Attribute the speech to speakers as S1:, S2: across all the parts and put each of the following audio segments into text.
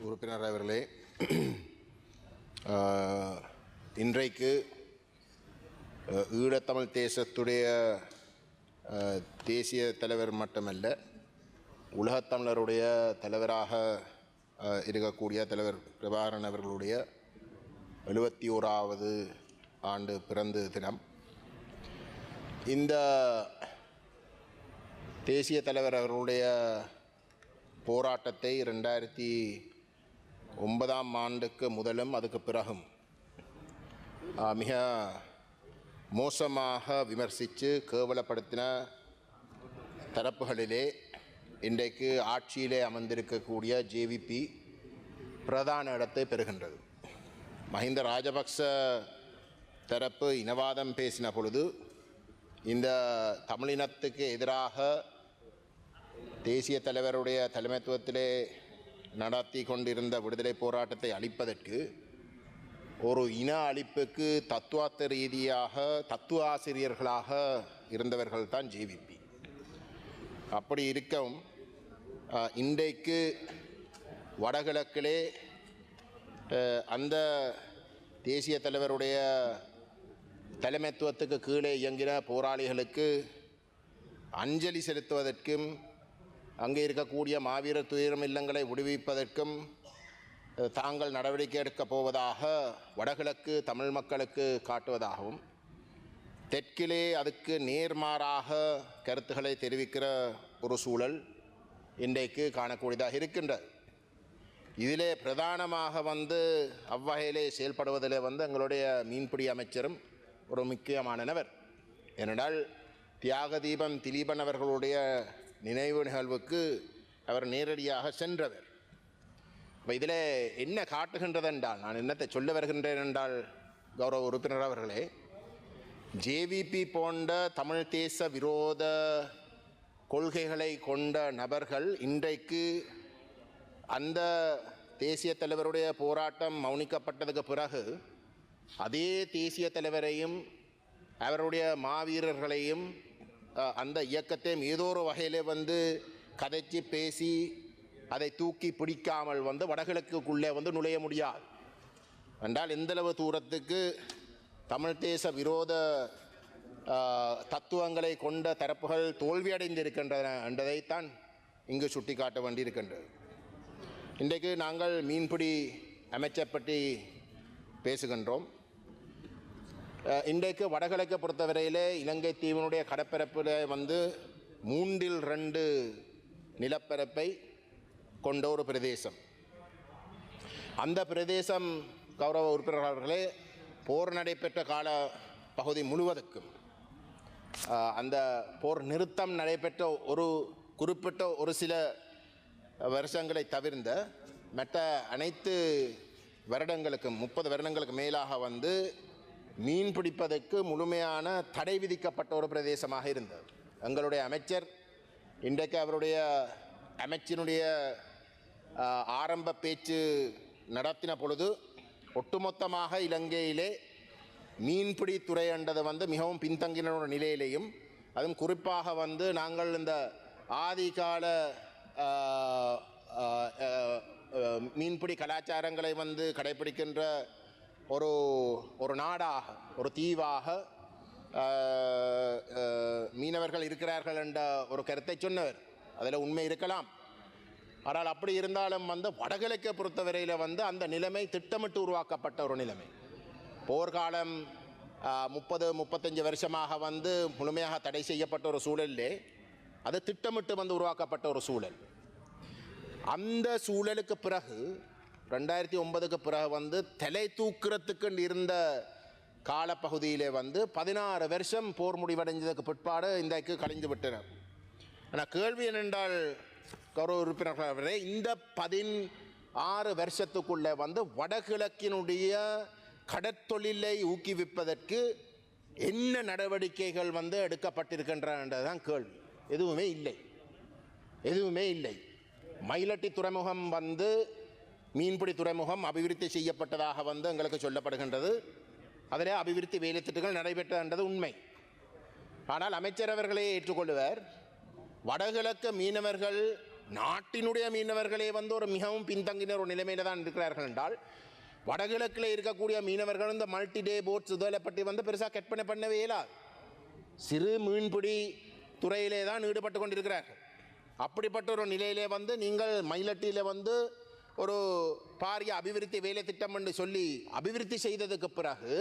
S1: உறுப்பினர் அவர்களே இன்றைக்கு ஈழத்தமிழ் தேசத்துடைய தேசிய தலைவர் மட்டுமல்ல உலகத்தமிழருடைய தலைவராக இருக்கக்கூடிய தலைவர் பிரபாகரன் அவர்களுடைய எழுபத்தி ஓராவது ஆண்டு பிறந்த தினம். இந்த தேசிய தலைவர் அவர்களுடைய போராட்டத்தை ரெண்டாயிரத்தி ஒன்பதாம் ஆண்டுக்கு முதலும் அதுக்கு பிறகும். மிக மோசமாக விமர்சித்து கேவலப்படுத்தின தரப்புகளிலே இன்றைக்கு ஆட்சியிலே அமர்ந்திருக்கக்கூடிய ஜேவிபி பிரதான இடத்தை பெறுகின்றது. மஹிந்த ராஜபக்ச தரப்பு இனவாதம் பேசின பொழுது இந்த தமிழினத்துக்கு எதிராக தேசிய தலைவருடைய தலைமைத்துவத்திலே நடத்தி கொண்டிருந்த விடுதலை போராட்டத்தை அழிப்பதற்கு ஒரு இன அழிப்புக்கு தத்துவார்த்த ரீதியாக தத்துவ ஆசிரியர்களாக இருந்தவர்கள் தான் ஜேவிபி அப்படி இருக்கவும் இன்றைக்கு வடகிழக்கிலே அந்த தேசிய தலைவருடைய தலைமைத்துவத்துக்கு கீழே இயங்கின போராளிகளுக்கு அஞ்சலி செலுத்துவதற்கும் அங்கே இருக்கக்கூடிய மாவீரர் துயரம் இல்லங்களை விடுவிப்பதற்கும் தாங்கள் நடவடிக்கை எடுக்கப் போவதாக வடகிழக்கு தமிழ் மக்களுக்கு காட்டுவதாகவும் தெற்கிலே அதுக்கு நேர்மாறாக கருத்துக்களை தெரிவிக்கிற ஒரு சூழல் இன்றைக்கு காணக்கூடியதாக இருக்கின்றது. இதிலே பிரதானமாக வந்து அவ்வகையிலே செயல்படுவதில் வந்து எங்களுடைய மீன்பிடி அமைச்சரும் ஒரு முக்கியமானவர். ஏனென்றால் ஏனென்றால் தியாகதீபம் திலீபன் அவர்களுடைய நினைவு நிகழ்வுக்கு அவர் நேரடியாக சென்றவர். இப்போ இதில் என்ன காட்டுகின்றது என்றால் நான் என்னத்தை சொல்ல வருகின்றேன் என்றால் கௌரவ உறுப்பினர் அவர்களே ஜேவிபி போன்ற தமிழ் தேச விரோத கொள்கைகளை கொண்ட நபர்கள் இன்றைக்கு அந்த தேசிய தலைவருடைய போராட்டம் மௌனிக்கப்பட்டதுக்கு பிறகு அதே தேசிய தலைவரையும் அவருடைய மாவீரர்களையும் அந்த இயக்கத்தையும் ஏதோ ஒரு வகையில் வந்து கதைச்சி பேசி அதை தூக்கி பிடிக்காமல் வந்து வடகிழக்குக்குள்ளே வந்து நுழைய முடியாது. என்றால் எந்தளவு தூரத்துக்கு தமிழ் தேச விரோத தத்துவங்களை கொண்ட தரப்புகள் தோல்வியடைந்திருக்கின்றன என்றதைத்தான் இங்கு சுட்டிக்காட்ட வேண்டியிருக்கின்றது. இன்றைக்கு நாங்கள் மீன்பிடி அமைச்சர் பற்றி பேசுகின்றோம். இன்றைக்கு வடகிழக்கை பொறுத்தவரையிலே இலங்கை தீவினுடைய கடப்பரப்பில் வந்து மூன்றில் ரெண்டு நிலப்பரப்பை கொண்ட ஒரு பிரதேசம். அந்த பிரதேசம் கௌரவ உறுப்பினர்களே போர் நடைபெற்ற கால பகுதி முழுவதற்கும் அந்த போர் நிறுத்தம் நடைபெற்ற ஒரு குறிப்பிட்ட ஒரு சில வருஷங்களை தவிர்ந்த மற்ற அனைத்து வருடங்களுக்கும் முப்பது வருடங்களுக்கு மேலாக வந்து மீன் பிடிப்பதற்கு முழுமையான தடை விதிக்கப்பட்ட ஒரு பிரதேசமாக இருந்தது. எங்களுடைய அமைச்சர் இன்றைக்கு அவருடைய அமைச்சினுடைய ஆரம்ப பேச்சு நடத்தின பொழுது ஒட்டுமொத்தமாக இலங்கையிலே மீன்பிடி துறை என்றது வந்து மிகவும் பின்தங்கின ஒரு நிலையிலையும் அதுவும் குறிப்பாக வந்து நாங்கள் இந்த ஆதிகால மீன்பிடி கலாச்சாரங்களை வந்து கடைபிடிக்கின்ற ஒரு ஒரு நாடாக ஒரு தீவாக மீனவர்கள் இருக்கிறார்கள் என்ற ஒரு கருத்தை சொன்னவர். அதில் உண்மை இருக்கலாம். ஆனால் அப்படி இருந்தாலும் வந்து வடகிழக்கை பொறுத்தவரையில் வந்து அந்த நிலைமை திட்டமிட்டு உருவாக்கப்பட்ட ஒரு நிலைமை. போர்க்காலம் முப்பது முப்பத்தஞ்சு வருஷமாக வந்து முழுமையாக தடை செய்யப்பட்ட ஒரு சூழலே அது திட்டமிட்டு வந்து உருவாக்கப்பட்ட ஒரு சூழல். அந்த சூழலுக்கு பிறகு ரெண்டாயிரத்தி ஒன்பதுக்கு பிறகு வந்து தலை தூக்குறதுக்கு இருந்த காலப்பகுதியிலே வந்து பதினாறு வருஷம் போர் முடிவடைஞ்சதுக்கு பிற்பாடு இன்றைக்கு கழிந்து விட்டனர் ஆனால் கேள்வி என்னென்றால் கௌரவ உறுப்பினர்கள் இந்த பதின் ஆறு வருஷத்துக்குள்ளே வந்து வடகிழக்கினுடைய கடற்தொழிலை ஊக்குவிப்பதற்கு என்ன நடவடிக்கைகள் வந்து எடுக்கப்பட்டிருக்கின்றதான் கேள்வி. எதுவுமே இல்லை. எதுவுமே இல்லை. மயிலட்டி துறைமுகம் வந்து மீன்பிடி துறைமுகம் அபிவிருத்தி செய்யப்பட்டதாக வந்து எங்களுக்கு சொல்லப்படுகின்றது. அதிலே அபிவிருத்தி வேலைத்திட்டங்கள் நடைபெற்றது நடைபெற்றன்றது உண்மை. ஆனால் அமைச்சர் அவர்களே ஏற்றுக்கொள்வர் வடகிழக்கு மீனவர்கள் நாட்டினுடைய மீனவர்களே வந்து ஒரு மிகவும் பின்தங்கின ஒரு நிலைமையில தான் இருக்கிறார்கள் என்றால் வடகிழக்கில் இருக்கக்கூடிய மீனவர்கள் இந்த மல்டி டே போட்ஸ் இதில் பற்றி வந்து பெருசாக கற்பனை பண்ணவே இயலாது. சிறு மீன்பிடி துறையிலே தான் ஈடுபட்டு கொண்டிருக்கிறார்கள். அப்படிப்பட்ட ஒரு நிலையிலே வந்து நீங்கள் மயிலட்டியில் வந்து ஒரு பாரிய அபிவிருத்தி வேலை திட்டம் என்று சொல்லி அபிவிருத்தி செய்ததுக்கு பிறகு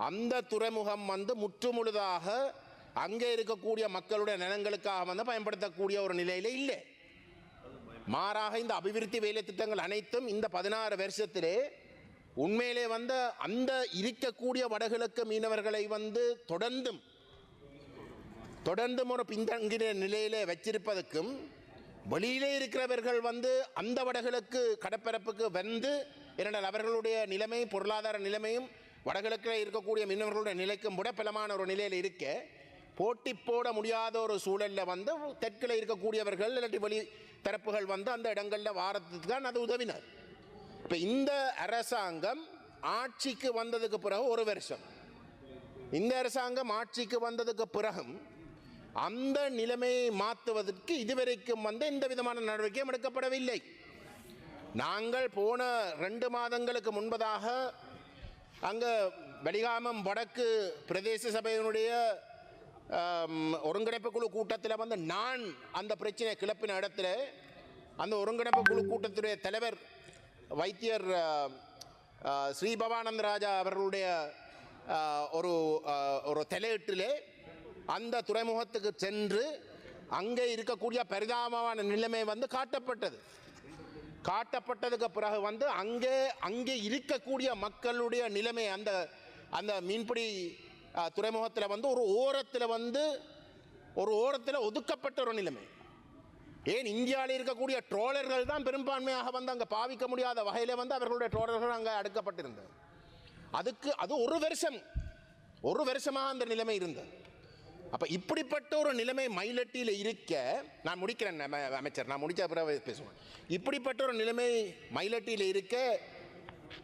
S1: அந்த துறைமுகம் வந்து முற்றுமுழுதாக அங்கே இருக்கக்கூடிய மக்களுடைய நலன்களுக்காக வந்து பயன்படுத்தக்கூடிய ஒரு நிலையில் இல்லை. மாறாக இந்த அபிவிருத்தி வேலை திட்டங்கள் அனைத்தும் இந்த பதினாறு வருஷத்திலே உண்மையிலே வந்த அந்த இருக்கக்கூடிய வடகிழக்கு மீனவர்களை வந்து தொடர்ந்தும் தொடர்ந்தும் ஒரு பின்தங்கிற நிலையிலே வச்சிருப்பதற்கும் வெளியிலே இருக்கிறவர்கள் வந்து அந்த வடகிழக்கு கடற்பரப்புக்கு வந்து இரண்டால் அவர்களுடைய நிலைமை பொருளாதார நிலைமையும் வடகிழக்கில் இருக்கக்கூடிய மீனவர்களுடைய நிலைக்கும் விட பலமான ஒரு நிலையில் இருக்க போட்டி போட முடியாத ஒரு சூழலில் வந்து தெற்கில் இருக்கக்கூடியவர்கள் இல்லாட்டி வெளி தரப்புகள் வந்து அந்த இடங்களில் வாரத்துக்கு தான் அது உதவினர். இப்போ இந்த அரசாங்கம் ஆட்சிக்கு வந்ததுக்கு பிறகு ஒரு வருஷம். இந்த அரசாங்கம் ஆட்சிக்கு வந்ததுக்கு பிறகும் அந்த நிலைமையை மாற்றுவதற்கு இதுவரைக்கும் வந்து எந்த விதமான நடவடிக்கையும் எடுக்கப்படவில்லை. நாங்கள் போன ரெண்டு மாதங்களுக்கு முன்பதாக அங்கே வெடிகாமம் வடக்கு பிரதேச சபையினுடைய ஒருங்கிணைப்பு குழு கூட்டத்தில் வந்து நான் அந்த பிரச்சனையை கிளப்பின இடத்துல அந்த ஒருங்கிணைப்பு குழு கூட்டத்துடைய தலைவர் வைத்தியர் ஸ்ரீபவானந்த ஸ்ரீ ராஜா அவர்களுடைய ஒரு ஒரு தலையீட்டிலே அந்த துறைமுகத்துக்கு சென்று அங்கே இருக்கக்கூடிய பரிதாபமான நிலைமை வந்து காட்டப்பட்டது. காட்டப்பட்டதுக்கு பிறகு வந்து அங்கே அங்கே இருக்கக்கூடிய மக்களுடைய நிலைமை அந்த அந்த மீன்பிடி துறைமுகத்தில் வந்து ஒரு ஓரத்தில் வந்து ஒரு ஓரத்தில் ஒதுக்கப்பட்ட ஒரு நிலைமை. ஏன் இந்தியாவில் இருக்கக்கூடிய ட்ரோலர்கள் தான் பெரும்பான்மையாக வந்து அங்கே பாவிக்க முடியாத வகையில் வந்து அவர்களுடைய ட்ரோலர்கள் அங்கே அடுக்கப்பட்டிருந்தது. அதுக்கு அது ஒரு வருஷம் ஒரு வருஷமாக அந்த நிலைமை இருந்தது. அப்போ இப்படிப்பட்ட ஒரு நிலைமை மயிலட்டியில் இருக்க நான் முடிக்கிறேன் அமைச்சர் நான் முடிச்ச பிறகு பேசுவேன் இப்படிப்பட்ட ஒரு நிலைமை மயிலட்டியில் இருக்க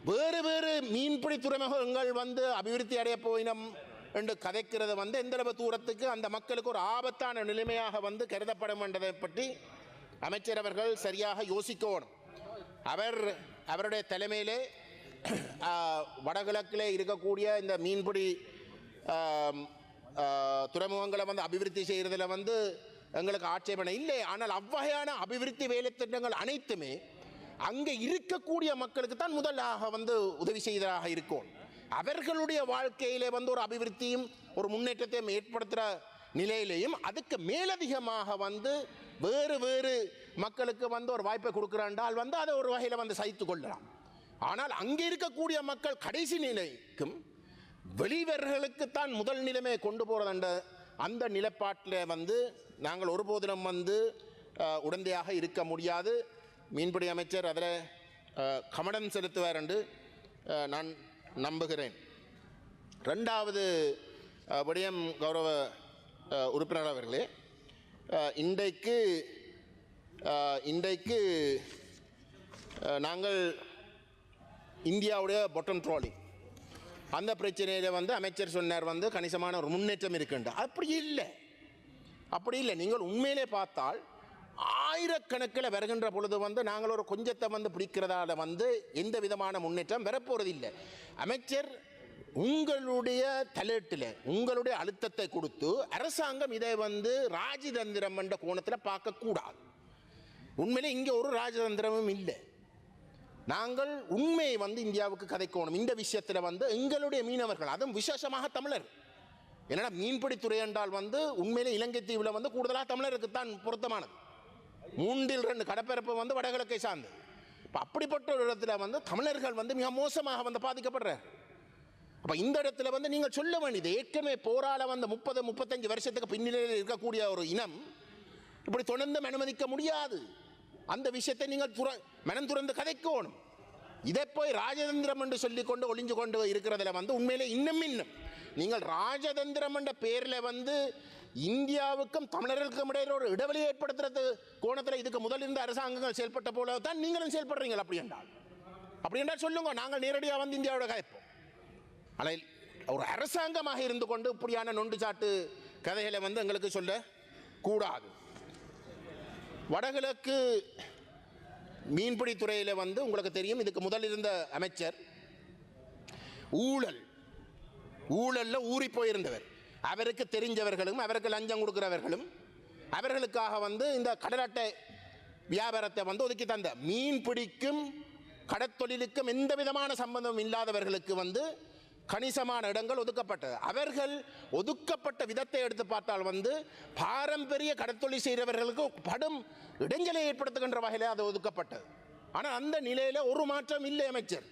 S1: வேறு வேறு மீன்பிடி துறைமுகங்கள் வந்து அபிவிருத்தி அடைய போயினம் என்று கதைக்கிறது வந்து எந்தளவு தூரத்துக்கு அந்த மக்களுக்கு ஒரு ஆபத்தான நிலைமையாக வந்து கருதப்படும் என்றதை பற்றி அமைச்சர் அவர்கள் சரியாக யோசிக்கணும். அவர் அவருடைய தலைமையிலே வடகிழக்கிலே இருக்கக்கூடிய இந்த மீன்பிடி துறைமுகங்களை வந்து அபிவிருத்தி செய்கிறதுல வந்து எங்களுக்கு ஆட்சேபனை இல்லை. ஆனால் அவ்வகையான அபிவிருத்தி வேலைத்திட்டங்கள் அனைத்துமே அங்கே இருக்கக்கூடிய மக்களுக்கு தான் முதலாக வந்து உதவி செய்ததாக இருக்கும். அவர்களுடைய வாழ்க்கையிலே வந்து ஒரு அபிவிருத்தியும் ஒரு முன்னேற்றத்தையும் ஏற்படுத்துகிற நிலையிலையும் அதுக்கு மேலதிகமாக வந்து வேறு வேறு மக்களுக்கு வந்து ஒரு வாய்ப்பை கொடுக்குறாண்டால் வந்து அதை ஒரு வகையில் வந்து சகித்து கொள்ளலாம். ஆனால் அங்கே இருக்கக்கூடிய மக்கள் கடைசி நிலைக்கும் வெளிவர்களுக்குத்தான் முதல் நிலைமையை கொண்டு போகிறதண்ட அந்த நிலைப்பாட்டில் வந்து நாங்கள் ஒருபோதிலும் வந்து உடந்தையாக இருக்க முடியாது. மீன்பிடி அமைச்சர் அதில் கமடம் கவனம் செலுத்துவார் என்று நான் நம்புகிறேன். ரெண்டாவது விடயம் கௌரவ உறுப்பினர் அவர்களே இன்றைக்கு இன்றைக்கு நாங்கள் இந்தியாவுடைய பொட்டன் ட்ராலிங் அந்த பிரச்சனையில் வந்து அமைச்சர் சொன்னார் வந்து கணிசமான ஒரு முன்னேற்றம் இருக்குண்டு. அப்படி இல்லை. அப்படி இல்லை. நீங்கள் உண்மையிலே பார்த்தால் ஆயிரக்கணக்கில் வருகின்ற பொழுது வந்து நாங்கள் ஒரு கொஞ்சத்தை வந்து பிடிக்கிறதால வந்து எந்த விதமான முன்னேற்றம் வரப்போறது இல்லை. அமைச்சர் உங்களுடைய தலையீட்டில் உங்களுடைய அழுத்தத்தை கொடுத்து அரசாங்கம் இதை வந்து ராஜதந்திரம் என்ற கோணத்தில் பார்க்கக்கூடாது. உண்மையிலே இங்கே ஒரு ராஜதந்திரமும் இல்லை. நாங்கள் உண்மையை வந்து இந்தியாவுக்கு கதைக்கணும். இந்த விஷயத்தில் வந்து எங்களுடைய மீனவர்கள் அதுவும் விசேஷமாக தமிழர். என்னடா மீன்பிடித்துறை என்றால் வந்து உண்மையிலே இலங்கை தீவில் வந்து கூடுதலாக தமிழருக்கு தான் பொருத்தமானது. மூன்றில் ரெண்டு கடற்பரப்பு வந்து வடகிழக்கை சார்ந்து இப்போ அப்படிப்பட்ட ஒரு இடத்துல வந்து தமிழர்கள் வந்து மிக மோசமாக வந்து பாதிக்கப்படுற அப்போ இந்த இடத்துல வந்து நீங்கள் சொல்ல வேண்டியது ஏற்கனவே போராட வந்த முப்பது முப்பத்தஞ்சு வருஷத்துக்கு பின்னிலையில் இருக்கக்கூடிய ஒரு இனம் இப்படி தொடர்ந்து அனுமதிக்க முடியாது. அந்த விஷயத்தை நீங்கள் துற மனம் துறந்து கதைக்கணும். இதை போய் ராஜதந்திரம் என்று சொல்லிக்கொண்டு ஒளிஞ்சு கொண்டு இருக்கிறதுல வந்து உண்மையிலே இன்னும் இன்னும். நீங்கள் ராஜதந்திரம் என்ற பேரில் வந்து இந்தியாவுக்கும் தமிழர்களுக்கும் இடையில ஒரு இடைவெளி ஏற்படுத்துறது கோணத்தில் இதுக்கு முதல் இருந்த அரசாங்கங்கள் செயல்பட்ட போல தான் நீங்களும் செயல்படுறீங்க அப்படி என்றால். அப்படி என்றால் சொல்லுங்க நாங்கள் நேரடியாக வந்து இந்தியாவோட கதைப்போம். ஆனால் ஒரு அரசாங்கமாக இருந்து கொண்டு இப்படியான நொண்டு சாட்டு கதைகளை வந்து எங்களுக்கு சொல்ல கூடாது. வடகிழக்கு மீன்பிடி துறையில் வந்து உங்களுக்கு தெரியும் இதுக்கு முதல் இருந்த அமைச்சர் ஊழல். ஊழலில் ஊறி போயிருந்தவர். அவருக்கு தெரிஞ்சவர்களும் அவருக்கு லஞ்சம் கொடுக்கிறவர்களும் அவர்களுக்காக வந்து இந்த கடலட்டை வியாபாரத்தை வந்து ஒதுக்கி தந்த மீன் பிடிக்கும் கடற்தொழிலுக்கும் எந்த விதமான சம்பந்தம் இல்லாதவர்களுக்கு வந்து கணிசமான இடங்கள் ஒதுக்கப்பட்டது. அவர்கள் ஒதுக்கப்பட்ட விதத்தை எடுத்து பார்த்தால் வந்து பாரம்பரிய கடத்தொழில் செய்கிறவர்களுக்கு படும் இடைஞ்சலை ஏற்படுத்துகின்ற வகையில் அது ஒதுக்கப்பட்டது. ஆனால் அந்த நிலையில் ஒரு மாற்றம் இல்லை அமைச்சர்.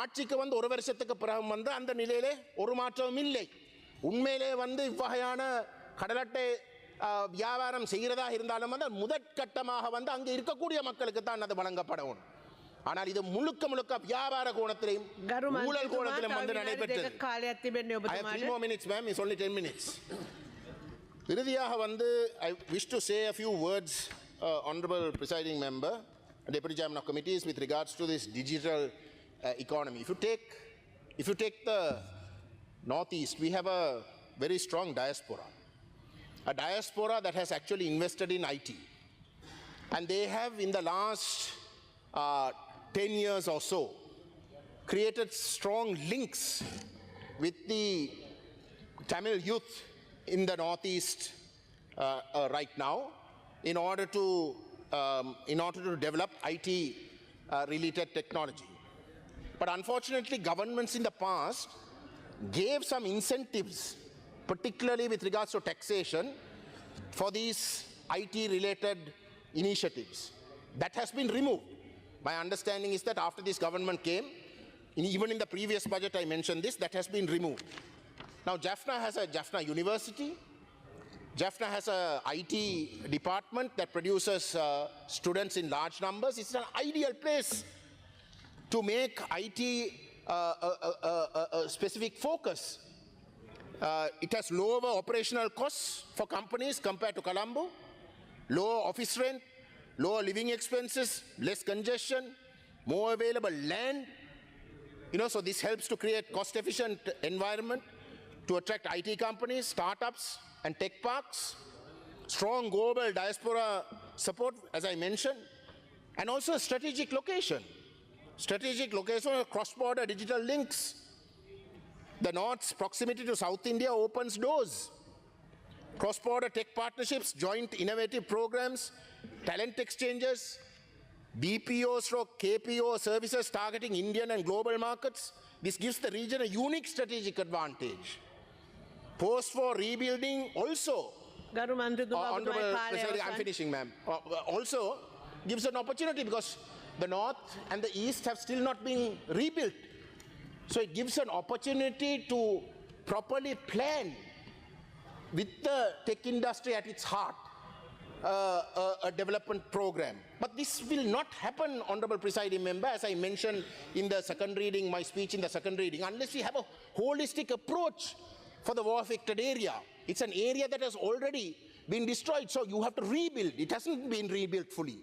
S1: ஆட்சிக்கு வந்து ஒரு வருஷத்துக்கு பிறகு வந்து அந்த நிலையிலே ஒரு மாற்றமும் இல்லை. உண்மையிலே வந்து இவ்வகையான கடலட்டை வியாபாரம் செய்கிறதா இருந்தாலும் வந்து முதற்கட்டமாக வந்து அங்கே இருக்கக்கூடிய மக்களுக்கு தான் அது வழங்கப்படணும் ஆனால் இது முழுக்க முழுக்க வியாபார கோணத்திலையும் ஊழல் கோணத்திலும் வந்து நடைபெற்றது சொல்லி டென் மினிட்ஸ் இறுதியாக வந்து I wish to say a few words honourable presiding member deputy chairman of committees with regards to this digital uh, economy. If you take, if you take the northeast, we have a very strong diaspora, a diaspora that has actually invested in IT, and they have in the last uh, 10 years or so created strong links with the Tamil youth in the Northeast uh, uh, right now in order to, um, in order to develop IT uh, related technology. But unfortunately, governments in the past gave some incentives, particularly with regards to taxation, for these IT related initiatives. That has been removed. My understanding is that after this government came, in, even in the previous budget I mentioned this, that has been removed. Now, Jaffna has a Jaffna University. Jaffna has a IT department that produces uh, students in large numbers. It's an ideal place to make IT uh, a, a- a- a- specific focus. Uh, it has lower operational costs for companies compared to Colombo, lower office rent, lower living expenses, less congestion, more available land. You know, so this helps to create cost-efficient environment to attract IT companies, startups, and tech parks. Strong global diaspora support, as I mentioned, and also strategic location. Strategic location of cross-border digital links. The North's proximity to South India opens doors. Cross-border tech partnerships, joint innovative programs, talent exchanges, BPO stroke KPO services targeting Indian and global markets. This gives the region a unique strategic advantage. Post-war rebuilding also. Uh, I'm finishing, ma'am. Uh, uh, also gives an opportunity because the North and the East have still not been rebuilt. So it gives an opportunity to properly plan with the tech industry at its heart uh, a, a, development program. But this will not happen, Honorable Presiding Member, as I mentioned in the second reading, my speech in the second reading, unless we have a holistic approach for the war affected area. It's an area that has already been destroyed, so you have to rebuild. It hasn't been rebuilt fully.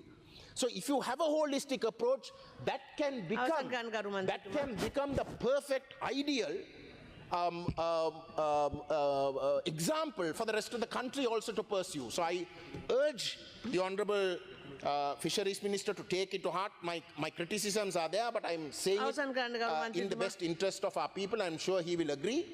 S1: So if you have a holistic approach, that can become, that can become the perfect ideal um, um, um uh, uh, example for the rest of the country also to pursue. So I urge the Honorable uh, Fisheries Minister to take it to heart. My, my criticisms are there, but I'm saying it, uh, in the best interest of our people. I'm sure he will agree.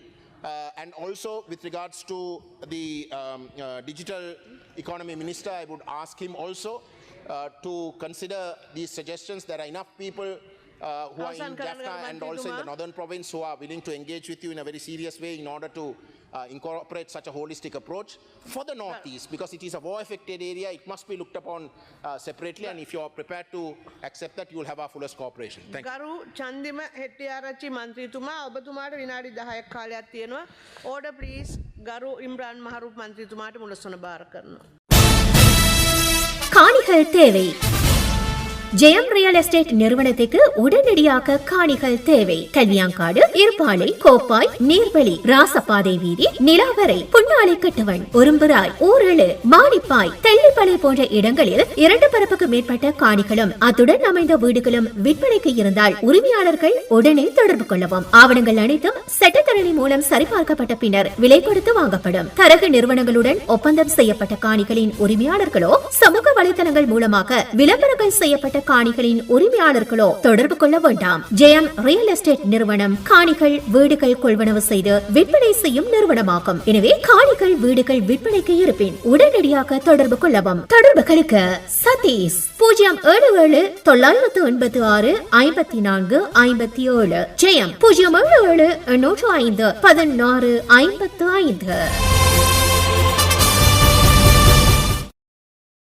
S1: Uh, and also with regards to the um, uh, Digital Economy Minister, I would ask him also uh, to consider these suggestions. There are enough people uh, who are in Jaffna and also in the northern province who are willing to engage with you in a very serious way in order to uh, incorporate such a holistic approach for the northeast because it is a war affected area. It must be looked upon uh, separately and if you are prepared to accept that you will have our fullest cooperation. Thank
S2: ගරු චන්දිම හෙට්ටිආරච්චි මන්ත්‍රීතුමා ඔබතුමාට විනාඩි 10ක් කාලයක් තියෙනවා order please ගරු Imran මහරූප් මන්ත්‍රීතුමාට මුලසොන bar කරනවා
S3: කාණිකල් தேவை. ஜெயம் real estate நிறுவனத்துக்கு உடனடியாக காணிகள் தேவை. கல்வியாங்காடு இருப்பாளை கோப்பாய் நீர்வழி ராசப்பாதை வீதி நிலாவரை புன்னாலை கட்டுவன் உரும்புராய் ஊரழு மானிப்பாய் தெல்லிப்பளை போன்ற இடங்களில் இரண்டு பரப்புக்கு மேற்பட்ட காணிகளும் அத்துடன் அமைந்த வீடுகளும் விற்பனைக்கு இருந்தால் உரிமையாளர்கள் உடனே தொடர்பு கொள்ளவும். ஆவணங்கள் அனைத்தும் சட்டத்தரணி மூலம் சரிபார்க்கப்பட்ட பின்னர் விலை கொடுத்து வாங்கப்படும். தரகு நிறுவனங்களுடன் ஒப்பந்தம் செய்யப்பட்ட காணிகளின் உரிமையாளர்களோ சமூக வலைதளங்கள் மூலமாக விளம்பர விளம்பரங்கள் செய்யப்பட்ட காணிகளின் உரிமையாளர்களோ தொடர்பு கொள்ள வேண்டாம். ஜெயம் ரியல் எஸ்டேட் நிறுவனம் காணிகள் வீடுகள் கொள்வனவு செய்து விற்பனை செய்யும் நிறுவனமாகும். எனவே காணிகள் வீடுகள் விற்பனைக்கு இருப்பின் உடனடியாக தொடர்பு கொள்ளவும். தொடர்புகளுக்கு சதீஷ் பூஜ்ஜியம் ஏழு ஏழு தொள்ளாயிரத்து எண்பத்தி ஆறு ஐம்பத்தி நான்கு ஐம்பத்தி ஏழு. ஜெயம் பூஜ்ஜியம் ஏழு ஏழு எண்ணூற்று ஐந்து பதினாறு ஐம்பத்து ஐந்து.